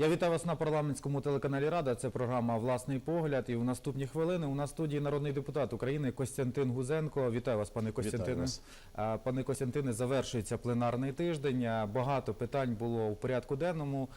Я вітаю вас на парламентському телеканалі Рада. Це програма Власний погляд. І в наступні хвилини у нас в студії народний депутат України Костянтин Гузенко. Вітаю вас, пане Костянтине. Пане Костянтине, завершується пленарний тиждень. Багато питань було у порядку денному.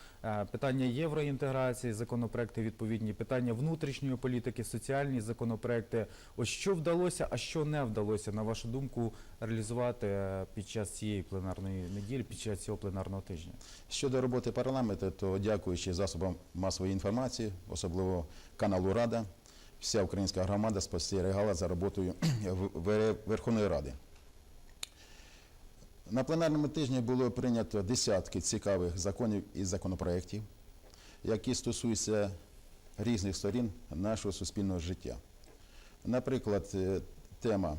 Питання євроінтеграції, законопроекти відповідні, питання внутрішньої політики, соціальні законопроекти. Ось що вдалося, а що не вдалося, на вашу думку, реалізувати під час цієї пленарної неділі, під час цього пленарного тижня? Щодо роботи парламенту, то дякуючи засобам масової інформації, особливо каналу Рада, вся українська громада спостерігала за роботою Верховної Ради. На пленарному тижні було прийнято десятки цікавих законів і законопроєктів, які стосуються різних сторін нашого суспільного життя. Наприклад, е, тема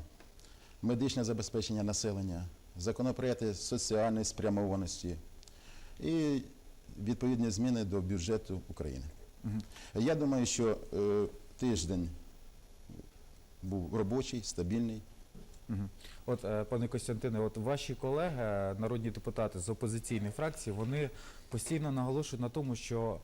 медичне забезпечення населення, законопроекти соціальної спрямованості і відповідні зміни до бюджету України. Я думаю, що е, тиждень був робочий, стабільний. От, е, пане Костянтине, от ваші колеги, е, народні депутати з опозиційних фракцій, вони постійно наголошують на тому, що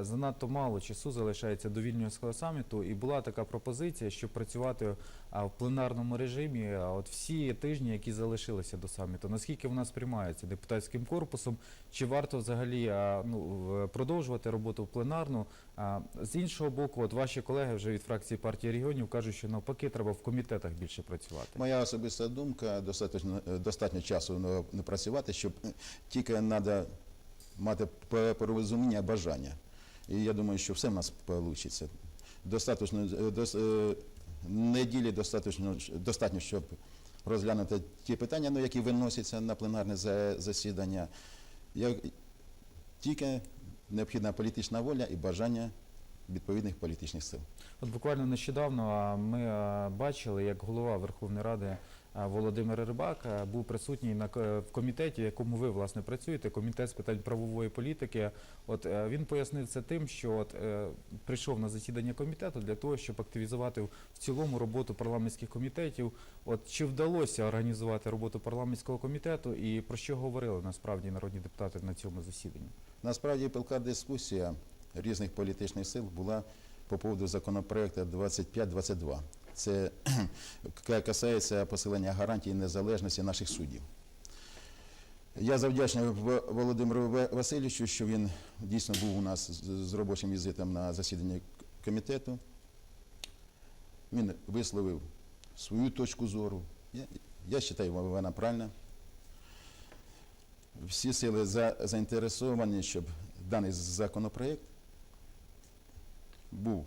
занадто мало часу залишається до вільнюського саміту, і була така пропозиція, щоб працювати в пленарному режимі а, от всі тижні, які залишилися до саміту. Наскільки вона сприймається депутатським корпусом? Чи варто взагалі ну, продовжувати роботу пленарну? А, з іншого боку, от ваші колеги вже від фракції партії регіонів кажуть, що навпаки треба в комітетах більше працювати. Моя особиста думка, достатньо, е, достатньо часу не, працювати, щоб е, тільки треба мати порозуміння, бажання. І я думаю, що все в нас вийде. Достатньо, е, дос, е, неділі достатньо, достатньо, щоб розглянути ті питання, ну, які виносяться на пленарне за- засідання. Я, тільки необхідна політична воля і бажання відповідних політичних сил. От буквально нещодавно ми бачили, як голова Верховної Ради Володимир Рибак був присутній на в комітеті, в якому ви власне працюєте, комітет з питань правової політики. От е, він пояснив це тим, що от е, прийшов на засідання комітету для того, щоб активізувати в цілому роботу парламентських комітетів. От чи вдалося організувати роботу парламентського комітету, і про що говорили насправді народні депутати на цьому засіданні? Насправді пилка дискусія різних політичних сил була по поводу законопроекту 2522. Це касається посилення гарантій незалежності наших суддів. Я завдячний Володимиру Васильовичу, що він дійсно був у нас з робочим візитом на засіданні комітету. Він висловив свою точку зору. Я, я вважаю, вона правильна. Всі сили за, заінтересовані, щоб даний законопроект був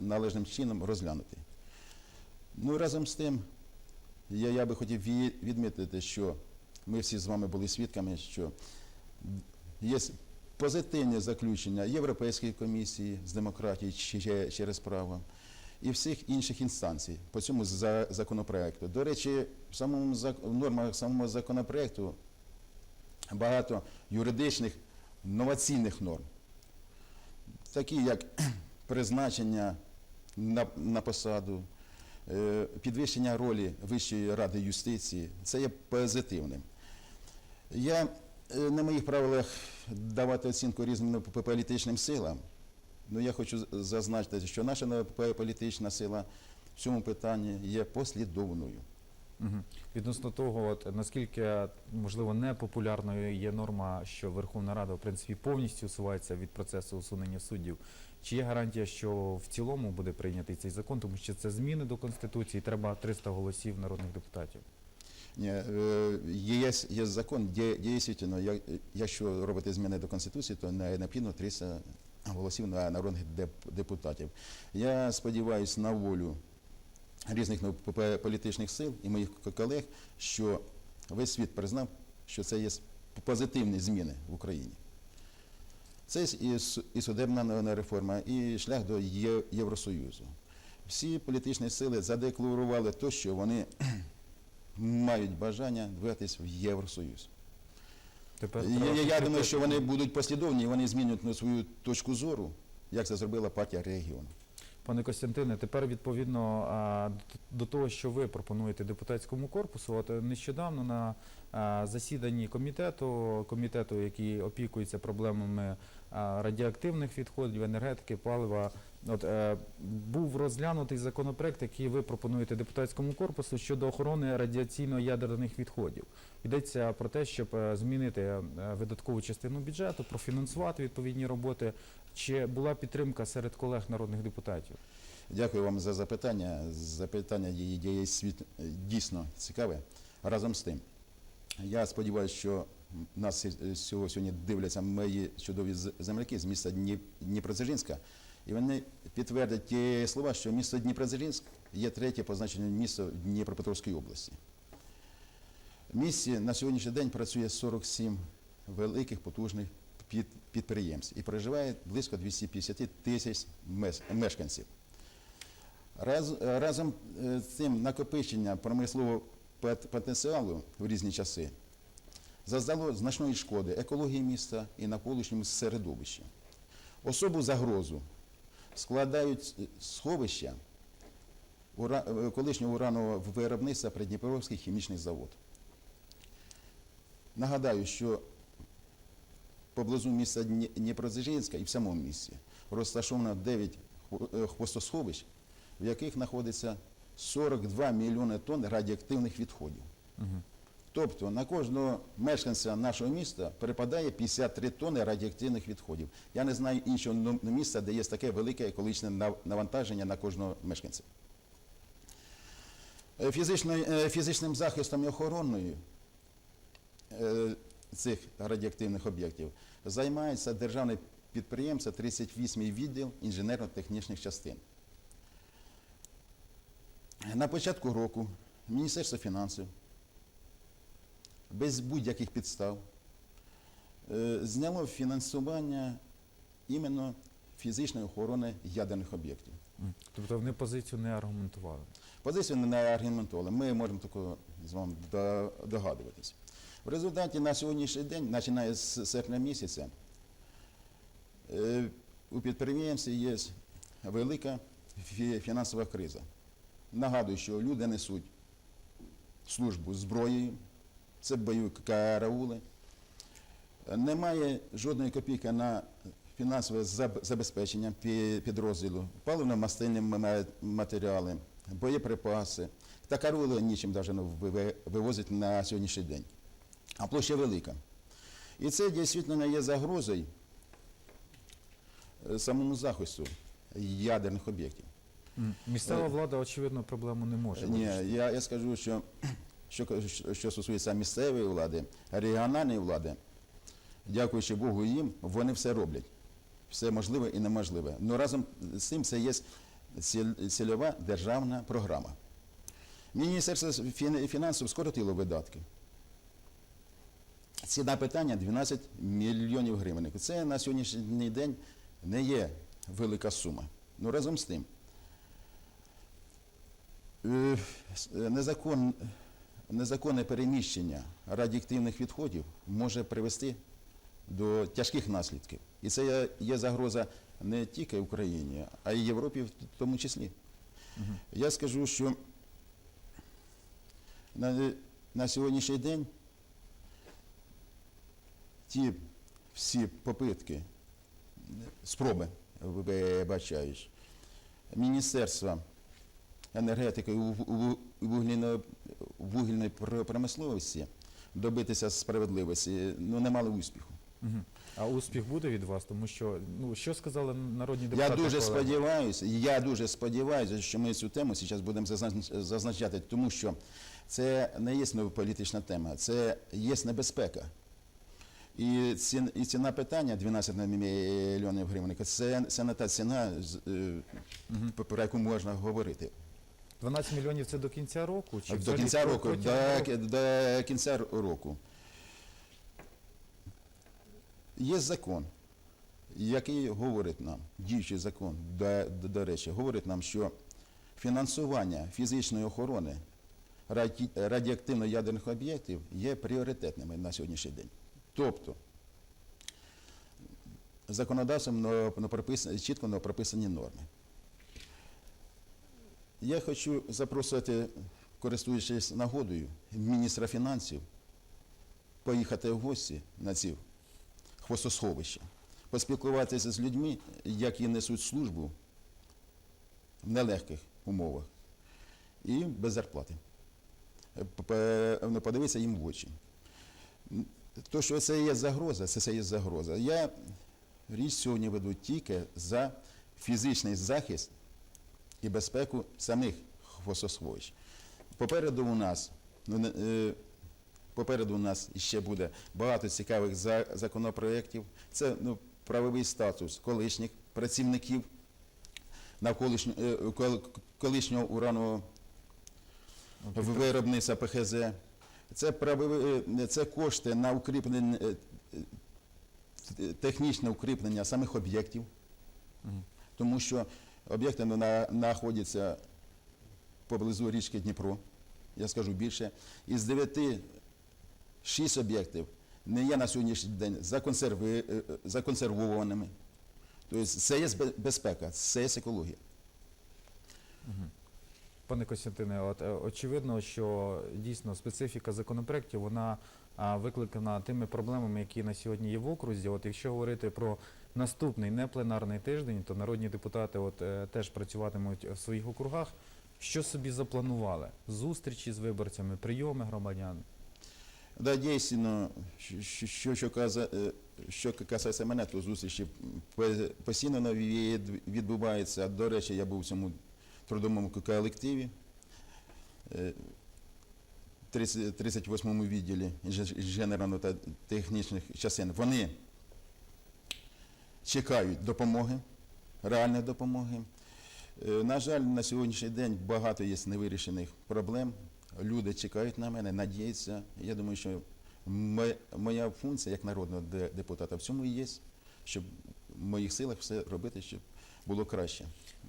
належним чином розглянутий. Ну разом з тим, я, я би хотів відмітити, що ми всі з вами були свідками, що є позитивні заключення Європейської комісії з демократії через право і всіх інших інстанцій по цьому за- законопроекту. До речі, в самому в нормах самого законопроекту багато юридичних новаційних норм, такі як призначення на, на посаду, е, підвищення ролі Вищої ради юстиції, це є позитивним. Я е, на моїх правилах давати оцінку різним політичним силам. Ну, я хочу зазначити, що наша політична сила в цьому питанні є послідовною. Мгм. Відносно того, от наскільки можливо непопулярною є норма, що Верховна Рада в принципі повністю усувається від процесу усунення суддів. Чи є гарантія, що в цілому буде прийнятий цей закон, тому що це зміни до конституції, треба 300 голосів народних депутатів. Ні, е, є, є закон, де дійсно, якщо робити зміни до Конституції, то не- необхідно 300 голосів на народних депутатів. Я сподіваюся на волю різних ну, політичних сил і моїх колег, що весь світ признав, що це є позитивні зміни в Україні. Це і, судебна реформа, і шлях до Євросоюзу. Всі політичні сили задекларували те, що вони мають бажання двигатись в Євросоюз. Тепер Я, я, я думаю, що вони будуть послідовні, і вони змінюють ну, свою точку зору, як це зробила партія регіону. Пане Костянтине, тепер відповідно до того, що ви пропонуєте депутатському корпусу, от нещодавно на засіданні комітету, комітету, який опікується проблемами е, радіоактивних відходів, енергетики, палива. От е, був розглянутий законопроект, який ви пропонуєте депутатському корпусу щодо охорони радіаційно-ядерних відходів. Йдеться про те, щоб е, змінити е, видаткову частину бюджету, профінансувати відповідні роботи. Чи була підтримка серед колег народних депутатів? Дякую вам за запитання. Запитання є, е, дійсно цікаве. Разом з тим, я сподіваюся, що нас сьогодні дивляться мої чудові земляки з міста Дні- Дніпродзержинська, і вони підтвердять ті слова, що місто Дніпродзержинськ є третє по значенню місто Дніпропетровської області. В місті на сьогоднішній день працює 47 великих потужних підприємств і проживає близько 250 тисяч мешканців. Раз, разом е, з цим накопичення промислового потенціалу в різні часи заздало значної шкоди екології міста і навколишньому середовищі. Особу загрозу складають сховища колишнього уранового виробництва Придніпровський хімічний завод. Нагадаю, що поблизу міста Дні- Дніпродзержинська і в самому місті розташовано 9 е, хвостосховищ, в яких знаходиться 42 мільйони тонн радіоактивних відходів. Угу. Тобто на кожного мешканця нашого міста припадає 53 тонни радіоактивних відходів. Я не знаю іншого міста, де є таке велике екологічне навантаження на кожного мешканця. Е, фізичною- е, Фізичним захистом і охороною е, цих радіоактивних об'єктів займається державне підприємство 38 відділ інженерно-технічних частин. На початку року Міністерство фінансів без будь-яких підстав е, зняло фінансування іменно фізичної охорони ядерних об'єктів. Тобто вони позицію не аргументували. Позицію не аргументували. Ми можемо такого з вами догадуватись. В результаті на сьогоднішній день, починає з серпня місяця, е, у підприємстві є велика фінансова криза. Нагадую, що люди несуть службу зброєю, це бойові караули. Немає жодної копійки на фінансове забезпечення підрозділу, паливно-мастильні матеріали, боєприпаси. Та караули нічим навіть не ви- вивозять на сьогоднішній день. А площа велика. І це дійсно є загрозою е, самому захисту ядерних об'єктів. Місцева Е, влада, очевидно, проблему не може Ні, я, я скажу, що що, що стосується місцевої влади, регіональної влади, дякуючи Богу їм, вони все роблять. Все можливе і неможливе. Ну разом з цим це є ціл- цільова державна програма. Міністерство фін- фінансів скоротило видатки. Ціна питання 12 мільйонів гривень. Це на сьогоднішній день не є велика сума. Ну разом з тим, незакон, незаконне переміщення радіоактивних відходів може привести до тяжких наслідків. І це є, загроза не тільки Україні, а й Європі в тому числі. Мгм. Я скажу, що на, на сьогоднішній день ті всі попитки, спроби, вибачаюсь, Міністерства енергетики і вуг- вуг- вугільної, промисловості добитися справедливості ну, не мали успіху. А успіх буде від вас, тому що ну що сказали народні депутати? Я дуже сподіваюся, я дуже сподіваюся, що ми цю тему зараз будемо зазначати, тому що це не є політична тема, це є небезпека. І ціна, і ціна питання 12 мільйонів гривень, це, це не та ціна, е, про яку можна говорити. 12 мільйонів це до кінця року? Чи До взагалі кінця року, протягом до, до кінця року. Є закон, який говорить нам, діючий закон, до, до, до речі, говорить нам, що фінансування фізичної охорони раді, радіоактивно-ядерних об'єктів є пріоритетними на сьогоднішній день. Тобто, законодавством чітко прописані норми. Я хочу запросити, користуючись нагодою, міністра фінансів поїхати в гості на ці хвостосховища, поспілкуватися з людьми, які несуть службу в нелегких умовах і без зарплати. Ну, Подивитися їм в очі. То, що це є загроза, це, це є загроза. Я річ сьогодні веду тільки за фізичний захист і безпеку самих хвостосховищ. Попереду у нас, ну, е, попереду у нас ще буде багато цікавих за- законопроєктів. Це ну, правовий статус колишніх працівників навколишнього е, колишнього уранового виробництва ПХЗ. Це, правові, е, це кошти на укріплення, технічне укріплення самих об'єктів, тому що об'єкти знаходяться поблизу річки Дніпро, я скажу більше. Із дев'яти шість об'єктів не є на сьогоднішній день е, е, законсервованими. Тобто це є безпека, це є екологія. Пане Костянтине, от е, очевидно, що дійсно специфіка законопроєктів вона викликана тими проблемами, які на сьогодні є в окрузі. От якщо говорити про наступний непленарний тиждень, то народні депутати от е, теж працюватимуть в своїх округах. Що собі запланували? Зустрічі з виборцями, прийоми громадян. Да, дійсно, що, що, е, що касається мене, то зустрічі постійно нові від- відбуваються. До речі, я був в цьому трудовому колективі. е, 30 38-му відділі інженерно та технічних частин. Вони чекають допомоги, реальної допомоги. Е, На жаль, на сьогоднішній день багато є невирішених проблем. Люди чекають на мене, надіються. Я думаю, що моя функція як народного депутата в цьому і є, щоб в моїх силах все робити, щоб було краще.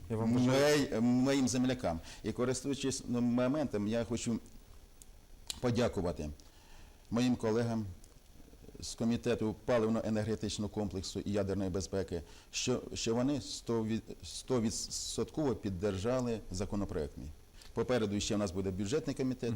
Я вам Мой- моїм землякам. І користуючись моментом, я хочу подякувати моїм колегам з комітету паливно-енергетичного комплексу і ядерної безпеки, що, що вони 100%, 100% піддержали законопроект мій. Попереду ще в нас буде бюджетний комітет.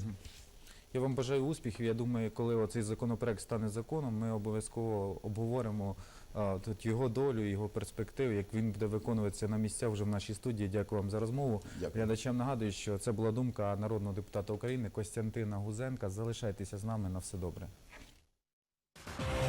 Я вам бажаю успіхів. Я думаю, коли оцей законопроект стане законом, ми обов'язково обговоримо а, тут його долю, його перспективи, як він буде виконуватися на місцях вже в нашій студії. Дякую вам за розмову. Дякую. Глядачам нагадую, що це була думка народного депутата України Костянтина Гузенка. Залишайтеся з нами на все добре. Bye.